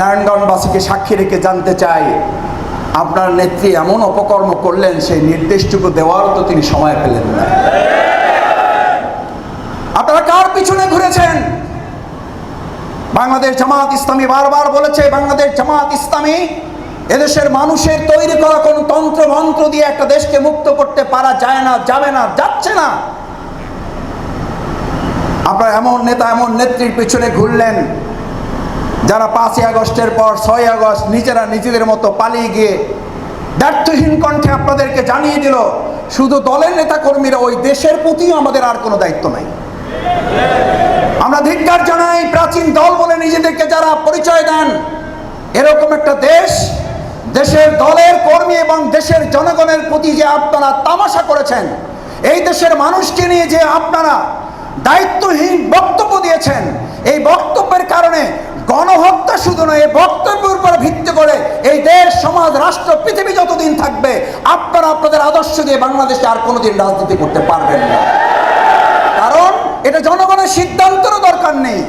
নারায়ণগঞ্জবাসীকে সাক্ষী রেখে জানতে চাই, আপনার নেত্রী এমন অপকর্ম করলেন, সেই নির্দেশটুকু তো তিনি সময় পেলেন না। আপনারা কার পিছনে ঘুরেছেন? বাংলাদেশ জামাত ইসলামী বারবার বলেছে, বাংলাদেশ জামাত ইসলামী এদেশের মানুষের তৈরি করা কোন তন্ত্র মন্ত্র দিয়ে একটা দেশকে মুক্ত করতে পারা যায় না, যাবে না, যাচ্ছে না। আপনারা এমন নেতা, এমন নেত্রীর পিছনে ঘুরলেন যারা পাঁচই আগস্টের পর ছয় আগস্ট নিজেরা নিজেদের মতো পালিয়ে গিয়ে দায়িত্বহীন কণ্ঠে আপনাদেরকে জানিয়ে দিল, শুধু দলের নেতা কর্মীরা ওই দেশের প্রতিও আমাদের আর কোনো দায়িত্ব নাই। আমরা ধিক্কার জানাই, প্রাচীন দল বলে নিজেদেরকে যারা পরিচয় দেন, এরকম একটা দেশ, দেশের দলের কর্মী এবং দেশের জনগণের প্রতি যে আপনারা তামাশা করেছেন, এই দেশের মানুষকে নিয়ে যে আপনারা দায়িত্বহীন বক্তব্য দিয়েছেন, এই বক্তব্যের কারণে গণহত্যা শুধু নয়, এই বক্তব্যের উপর ভিত্তি করে এই দেশ, সমাজ, রাষ্ট্র, পৃথিবী যতদিন থাকবে, আপনারা আপনাদের আদর্শ দিয়ে বাংলাদেশে আর কোনোদিন রাজনীতি করতে পারবেন না। কারণ এটা জনগণের সিদ্ধান্তেরও দরকার নেই।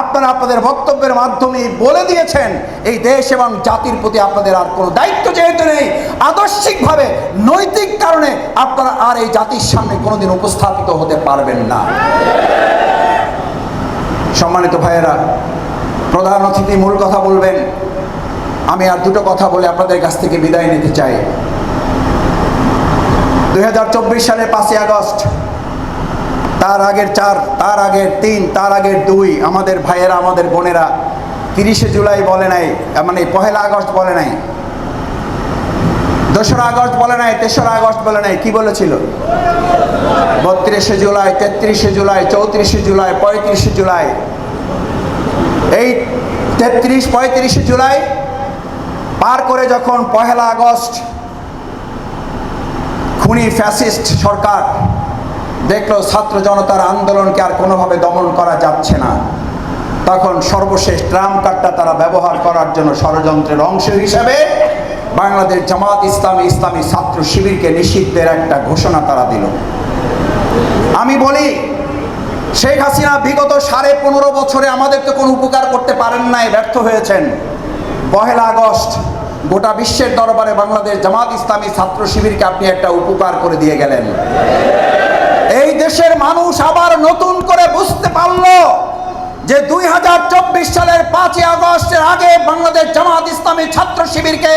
আপনারা আপনাদের বক্তব্যের মাধ্যমে বলে দিয়েছেন, এই দেশ এবং জাতির প্রতি আপনাদের আর কোনো দায়িত্ব যেহেতু নেই, আদর্শিকভাবে, নৈতিক কারণে আপনারা আর এই জাতির সামনে কোনোদিন উপস্থাপিত হতে পারবেন না। সম্মানিত ভাইয়েরা প্রধান অতিথি মূল কথা বলবেন। আমি আর দুটো কথা বলে আপনাদের কাছ থেকে বিদায় নিতে চাই। দুই সালে পাঁচই আগস্ট, তার আগের চার, তার আগের তিন, তার আগের দুই, আমাদের ভাইয়েরা, আমাদের বোনেরা তিরিশে জুলাই বলে নাই মানে পহেলা আগস্ট বলে নাই। দোসরা আগস্ট বলে নাই, তেসরা আগস্ট বলে নাই, কি বলেছিল? বত্রিশে জুলাই, তেত্রিশে জুলাই, চৌত্রিশে জুলাই, পঁয়ত্রিশে জুলাই এই তেত্রিশ, পঁয়ত্রিশে জুলাই পার করে যখন পহেলা আগস্ট খুনি ফ্যাসিস্ট সরকার দেখল ছাত্র জনতার আন্দোলনকে আর কোনোভাবে দমন করা যাচ্ছে না, তখন সর্বশেষ ট্রাম কার্ডটা তারা ব্যবহার করার জন্য ষড়যন্ত্রের অংশ হিসাবে বাংলাদেশ জামাত ইসলামী ইসলামী ছাত্র শিবিরকে নিষিদ্ধের একটা ঘোষণা তারা দিল। আমি বলি শেখ হাসিনা বিগত সাড়ে পনেরো বছরে আমাদের তো কোনো উপকার করতে পারেন নাই, ব্যর্থ হয়েছেন। পহেলা আগস্ট গোটা বিশ্বের দরবারে বাংলাদেশ জামাত ইসলামী ছাত্র শিবিরকে আপনি একটা উপকার করে দিয়ে গেলেন এই দেশের মানুষ আবার নতুন করে বুঝতে পারল যে দুই হাজার চব্বিশ সালের পাঁচই আগস্টের আগে বাংলাদেশ জামাত ইসলামী ছাত্র শিবিরকে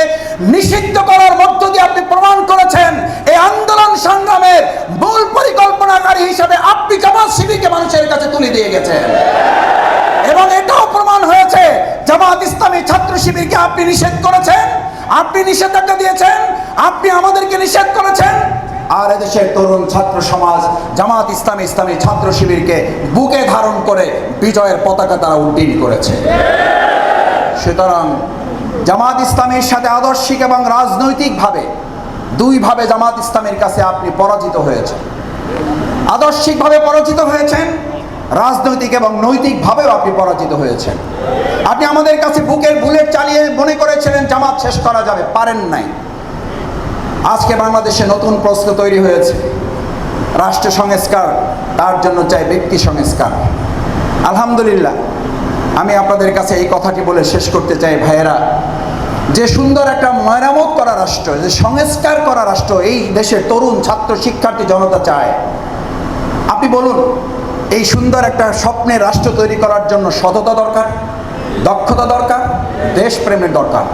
নিষিদ্ধ করার মধ্য দিয়ে আপনি প্রমাণ করেছেন, এই আন্দোলন সংগ্রামের মূল পরিকল্পনাকারী হিসেবে আপনি জামাত শিবিরকে মানুষের কাছে তুলে দিয়ে গেছেন। এবং এটাও প্রমাণ হয়েছে, জামাত ইসলামী ছাত্র শিবিরকে আপনি নিষেধ করেছেন, আপনি নিষেধাজ্ঞা দিয়েছেন, আপনি আমাদেরকে নিষেধ করেছেন। আর এদেশের তরুণ ছাত্র সমাজ, জামাত ইসলামী ইসলামী ছাত্র শিবিরকে বুকে ধারণ করে বিজয়ের পতাকা তারা উড্ডীন করেছে। সুতরাং জামাত ইসলামের সাথে আদর্শিক এবং রাজনৈতিকভাবে দুইভাবে জামাত ইসলামের কাছে আপনি পরাজিত হয়েছেন। আদর্শিকভাবে পরাজিত হয়েছেন, রাজনৈতিক এবং নৈতিকভাবেও আপনি পরাজিত হয়েছেন। আপনি আমাদের কাছে বুকের বুলেট চালিয়ে মনে করেছিলেন, জামাত শেষ করা যাবে, পারেন নাই। আজকে বাংলাদেশে নতুন প্রশ্ন তৈরি হয়েছে। রাষ্ট্র সংস্কার, তার জন্য চাই ব্যক্তি সংস্কার। আলহামদুলিল্লাহ, আমি আপনাদের কাছে এই কথাটি বলে শেষ করতে চাই, ভাইয়েরা। যে সুন্দর একটা মেরামত করা রাষ্ট্র, যে সংস্কার করা রাষ্ট্র এই দেশের তরুণ ছাত্র শিক্ষার্থী জনতা চায়। আপনি বলুন, এই সুন্দর একটা স্বপ্নের রাষ্ট্র তৈরি করার জন্য সততা দরকার, দক্ষতা দরকার, দেশপ্রেমের দরকার?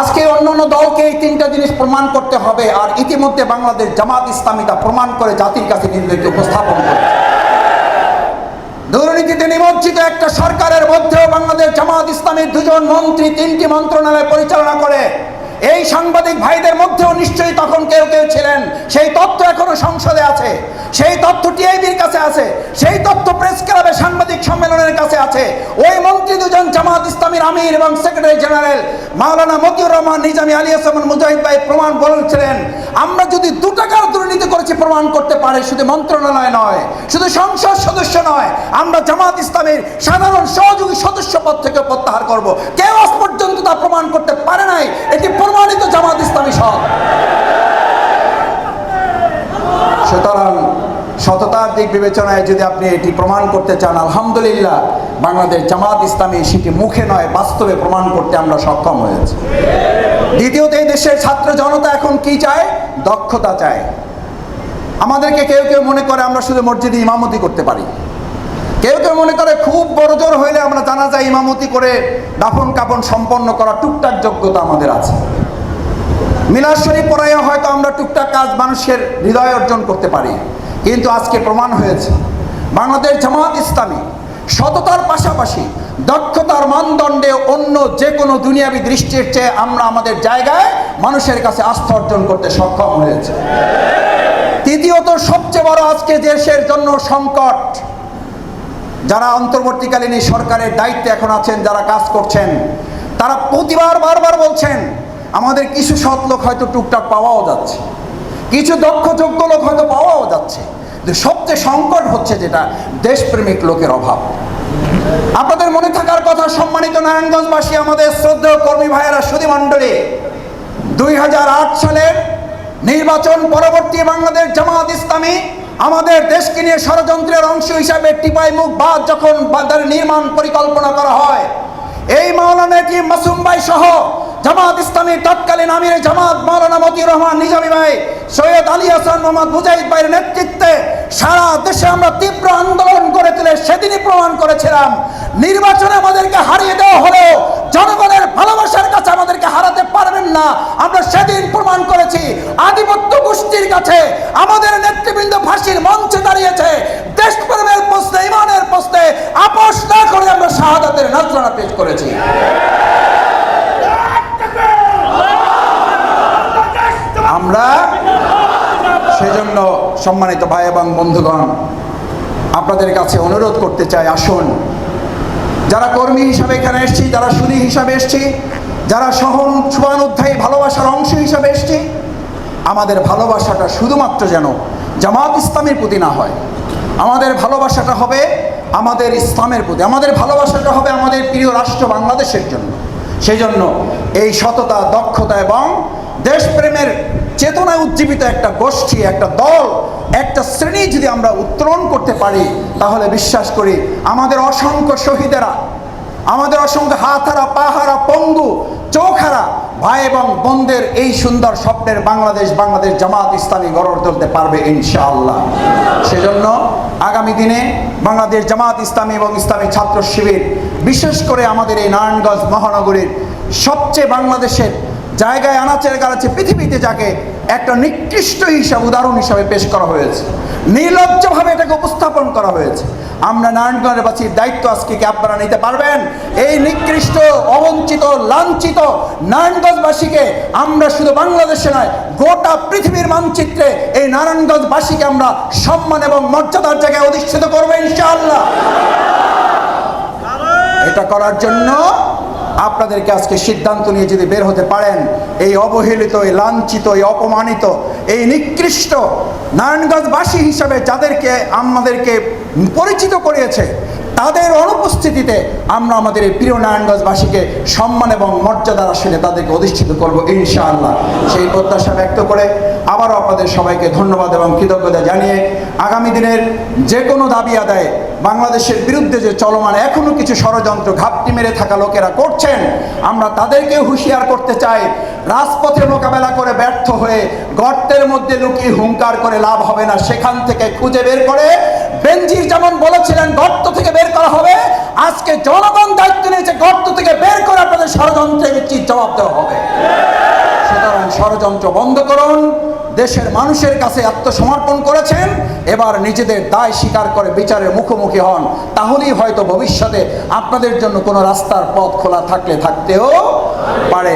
আজকে অন্য অন্য দলকে এই তিনটা জিনিস প্রমাণ করতে হবে আর ইতিমধ্যে বাংলাদেশ জামাত ইসলামীটা প্রমাণ করে জাতির কাছে নিজেদেরকে উপস্থাপন করে দুর্নীতিতে নিমজ্জিত একটা সরকারের মধ্যেও বাংলাদেশ জামাত ইসলামের দুজন মন্ত্রী তিনটি মন্ত্রণালয় পরিচালনা করে। এই সাংবাদিক ভাইদের মধ্যেও নিশ্চয়ই তখন কেউ কেউ ছিলেন। সেই তথ্য এখনও সংসদে আছে। সেই তথ্য টিআইবির কাছে আছে। সেই তথ্য প্রেস ক্লাবে সাংবাদিক সম্মেলনের কাছে আছে। ওই মন্ত্রী দুজন জামাত ইসলামীর আমির এবং সেক্রেটারি জেনারেল মাওলানা মতিউর রহমান, নিজামী আলী হাসান মুজাহিদ ভাই প্রমাণ বলেছিলেন, আমরা যদি দু টাকার দুর্নীতি করেছি, প্রমাণ করতে পারে শুধু মন্ত্রণালয় নয়, শুধু সংসদ সদস্য নয়, আমরা জামাত ইসলামের সাধারণ সহযোগী সদস্য পদ থেকে প্রত্যাহার করব। কেউ আজ পর্যন্ত তা প্রমাণ করতে এটি প্রমাণিত জামাত ইসলামী সব। সুতরাং সততার দিক বিবেচনায় যদি আপনি এটি প্রমাণ করতে চান, আলহামদুলিল্লাহ, বাংলাদেশ জামাত ইসলামী সেটি মুখে নয়, বাস্তবে প্রমাণ করতে আমরা সক্ষম হয়েছি। দ্বিতীয়ত, এই দেশের ছাত্র জনতা এখন কি চায়? দক্ষতা চায়। আমাদেরকে কেউ কেউ মনে করে আমরা শুধু মসজিদে ইমামতি করতে পারি। কেউ কেউ মনে করে খুব বড় জোর হইলে আমরা জানা যায় ইমামতি করে দাফন কাপন সম্পন্ন করা টুকটাক যোগ্যতা আমাদের আছে। মিলাদ শরীফ পড়াইয়া হয়তো আমরা টুকটাক কাজ মানুষের হৃদয় অর্জন করতে পারি। কিন্তু আজকে প্রমাণ হয়েছে, বাংলাদেশ জামাত ইসলামী সততার পাশাপাশি দক্ষতার মানদণ্ডে অন্য যে কোনো দুনিয়াবী দৃষ্টির চেয়ে আমরা আমাদের জায়গায় মানুষের কাছে আস্থা অর্জন করতে সক্ষম হয়েছে। তৃতীয়ত, সবচেয়ে বড় আজকে দেশের জন্য সংকট। যারা অন্তর্বর্তীকালীন এই সরকারের দায়িত্বে এখন আছেন, যারা কাজ করছেন, তারা প্রতিবার বারবার বলছেন, আমাদের কিছু সৎ লোক হয়তো টুকটাক পাওয়াও যাচ্ছে, কিছু দক্ষ যোগ্য লোক হয়তো পাওয়াও যাচ্ছে। সবচেয়ে সংকট হচ্ছে যেটা, দেশপ্রেমিক লোকের অভাব। আপনাদের মনে থাকার কথা, সম্মানিত নারায়ণগঞ্জবাসী, আমাদের শ্রদ্ধেয় কর্মী ভাইয়েরা, সুধী মণ্ডলী, দুই সালের নির্বাচন পরবর্তী বাংলাদেশ জামাত ইসলামী আমাদের দেশকে নিয়ে ষড়যন্ত্রের অংশ হিসাবে টিপাই মুখ বাদ যখন বাজার নির্মাণ পরিকল্পনা করা হয়। এই মাওলানা মাসুম ভাই সহ জামাত ইসলামীর তৎকালীন আমির জামাত মাওলানা মতিউর রহমান নিজামী ভাই, সৈয়দ আলী হাসান মোহাম্মদ মুজাহিদ ভাইয়ের নেতৃত্বে সারা দেশে আমরা তীব্র আন্দোলন করে তুলে সেদিনই প্রমাণ করেছিলাম। নির্বাচনে আমাদেরকে হারিয়ে দেওয়া হলেও জনগণের ভালোবাসার কাছে আমাদেরকে হারাতে পারবেন না আমরা সেদিন প্রমাণ করেছি, আধিপত্য গোষ্ঠীর কাছে আমাদের নেতৃবৃন্দ ফাঁসির মঞ্চে দাঁড়িয়েছে। দেশপ্রেমের প্রশ্নে, ইমানের প্রশ্নে, আপোষ না করে আমরা শাহাদাতের নজরানা পেশ করেছি। আমরা সেজন্য সম্মানিত ভাই এবং বন্ধুগণ, আপনাদের কাছে অনুরোধ করতে চাই, আসুন। যারা কর্মী হিসাবে এখানে এসছি, যারা সুদী হিসাবে এসছি, যারা সহন শুভানুধ্যায়ী ভালোবাসার অংশ হিসাবে এসছি, আমাদের ভালোবাসাটা শুধুমাত্র যেন জামাত ইসলামের প্রতি না হয়। আমাদের ভালোবাসাটা হবে আমাদের ইসলামের প্রতি। আমাদের ভালোবাসাটা হবে আমাদের প্রিয় রাষ্ট্র বাংলাদেশের জন্য। সেই জন্য এই সততা, দক্ষতা এবং দেশপ্রেমের চেতনায় উজ্জীবিত একটা গোষ্ঠী, একটা দল, একটা শ্রেণি যদি আমরা উত্তরণ করতে পারি, তাহলে বিশ্বাস করি আমাদের অসংখ্য শহীদেরা, আমাদের অসংখ্য হাতহারা, পাহারা, পঙ্গু, চোখারা ভাই এবং বোনদের এই সুন্দর স্বপ্নের বাংলাদেশ বাংলাদেশ জামাত ইসলামী গড়ে তুলতে পারবে ইনশাআল্লাহ। সেজন্য আগামী দিনে বাংলাদেশ জামাত ইসলামী এবং ইসলামী ছাত্র শিবির, বিশেষ করে আমাদের এই নারায়ণগঞ্জ মহানগরীর সবচেয়ে বাংলাদেশের জায়গায় আনাচের গানাচে পৃথিবীতে যাকে একটা নিকৃষ্ট হিসাব, উদাহরণ হিসাবে পেশ করা হয়েছে। নির্লজ্জভাবে এটাকে উপস্থাপন করা হয়েছে। আমরা নারায়ণগঞ্জের বাসীর দায়িত্ব আজকে কি আপনারা নিতে পারবেন? এই নিকৃষ্ট, অবঞ্চিত, লাঞ্ছিত নারায়ণগঞ্জবাসীকে আমরা শুধু বাংলাদেশে নয়, গোটা পৃথিবীর মানচিত্রে এই নারায়ণগঞ্জবাসীকে আমরা সম্মান এবং মর্যাদার জায়গায় অধিষ্ঠিত করব ইনশাআল্লাহ। এটা করার জন্য আপনাদেরকে আজকে সিদ্ধান্ত নিয়ে যদি বের হতে পারেন, এই অবহেলিত, এই লাঞ্ছিত, এই অপমানিত, এই নিকৃষ্ট নারায়ণগঞ্জবাসী হিসাবে যাদেরকে, আমাদেরকে পরিচিত করিয়েছে, তাদের অনুপস্থিতিতে আমরা আমাদের এই প্রিয় নারায়ণগঞ্জবাসীকে সম্মান এবং মর্যাদার আসলে তাদেরকে অধিষ্ঠিত করব ইনশাআল্লাহ। সেই প্রত্যাশা ব্যক্ত করে আবারও আপনাদের সবাইকে ধন্যবাদ এবং কৃতজ্ঞতা জানিয়ে আগামী দিনের যে কোনো দাবি আদায় বাংলাদেশের বিরুদ্ধে যে চলমান এখনও কিছু ষড়যন্ত্র ঘাপটি মেরে থাকা লোকেরা করছেন, আমরা তাদেরকে হুঁশিয়ার করতে চাই। রাজপথে মোকাবেলা করে ব্যর্থ হয়ে গর্তের মধ্যে লুকিয়ে হুঙ্কার করে লাভ হবে না, সেখান থেকে খুঁজে বের করে। বেনজির যেমন বলেছিলেন, গর্ত থেকে বের করা হবে। আজকে জনগণ দায়িত্ব নিয়েছে গর্ত থেকে বের করে আপনাদের ষড়যন্ত্রের জবাব দেওয়া হবে। সুতরাং ষড়যন্ত্র বন্ধ করুন। দেশের মানুষের কাছে আত্মসমর্পণ করেছেন, এবার নিজেদের দায় স্বীকার করে বিচারের মুখোমুখি হন। তাহলেই হয়তো ভবিষ্যতে আপনাদের জন্য কোনো রাস্তার পথ খোলা থাকলে থাকতেও পারে।